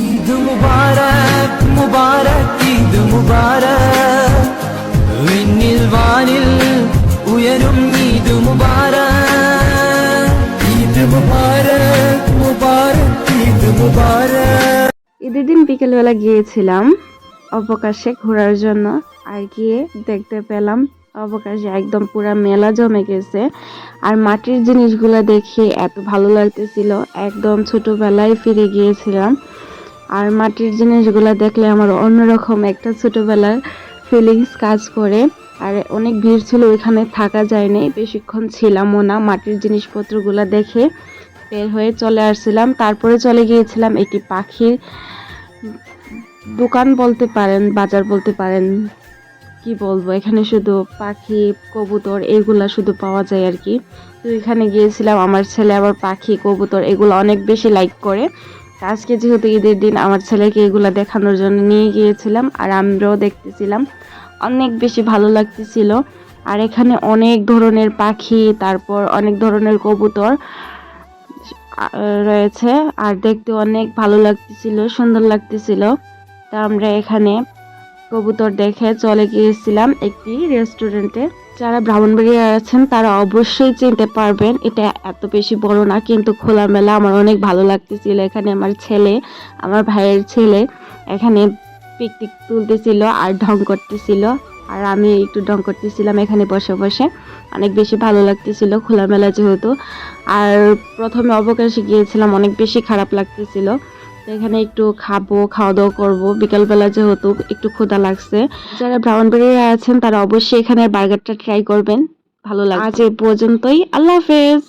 ঈদ മുബാരക് മുബാരക് ഈദ് മുബാരക് വിണ്ണിൽ വാനിൽ ഉയരും ഈദ് മുബാരക് ഈദ് മുബാരക് മുബാരക് ഈദ് മുബാരക് ঈদের দিন বিকেলবেলা গিয়েছিলাম অবকাশে ঘোরার জন্য আর গিয়ে দেখতে পেলাম অবকাশে একদম পুরা মেলা জমে গেছে আর মাটির জিনিসগুলো দেখে এত ভালো লাগতেছিল একদম ছোটবেলায় ফিরে গিয়েছিলাম আর মাটির জিনিসগুলো দেখলে আমার অন্যরকম একটা ছোটোবেলার ফিলিংস কাজ করে। আর অনেক ভিড় ছিল, ওইখানে থাকা যায়নি। বেশিক্ষণ ছিলামও না মাটির জিনিসপত্রগুলো দেখে। বের হয়ে চলে আসছিলাম। তারপরে চলে গিয়েছিলাম একটি পাখির দোকান বলতে পারেন, বাজার বলতে পারেন। কি বলব, এখানে শুধু পাখি, কবুতর এগুলা শুধু পাওয়া যায় আর কি। তো এখানে গিয়েছিলাম, আমার ছেলে আবার পাখি, কবুতর এগুলো অনেক বেশি লাইক করে। আজকে যেহেতু ঈদের দিন, আমার ছেলেকে এগুলো দেখানোর জন্য নিয়ে গিয়েছিলাম আর আমরাও দেখতেছিলাম। অনেক বেশি ভালো লাগতেছিল। আর এখানে অনেক ধরনের পাখি, তারপর অনেক ধরনের কবুতর রয়েছে। আর দেখতে অনেক ভালো লাগতেছিল, সুন্দর লাগতেছিল। তা আমরা এখানে কবুতর দেখে চলে গিয়েছিলাম একটি রেস্টুরেন্টে। যারা ব্রাহ্মণবাড়িয়া আছেন, তারা অবশ্যই চিনতে পারবেন, এটা এত বেশি বড় না, কিন্তু খোলামেলা আমার অনেক ভালো লাগতেছিল। এখানে আমার ছেলে, আমার ভাইয়ের ছেলে এখানে পিকনিক তুলতেছিল আর ঢং করতেছিল। আর আমি একটু ঢং করতেছিলাম এখানে বসে বসে। অনেক বেশি ভালো লাগতেছিল খোলামেলা যেহেতু। আর প্রথমে অবকাশে গিয়েছিলাম, অনেক বেশি খারাপ লাগতেছিল। এখানে একটু খাব খাওয়া দাওয়া করব। বিকালবেলা যেহেতু একটু ক্ষুধা লাগছে। যারা ব্রাউনবেরিয়া আছেন, তারা অবশ্যই এখানে বার্গারটা ট্রাই করবেন। ভালো লাগে আজ এ পর্যন্তই। আল্লাহ হাফেজ।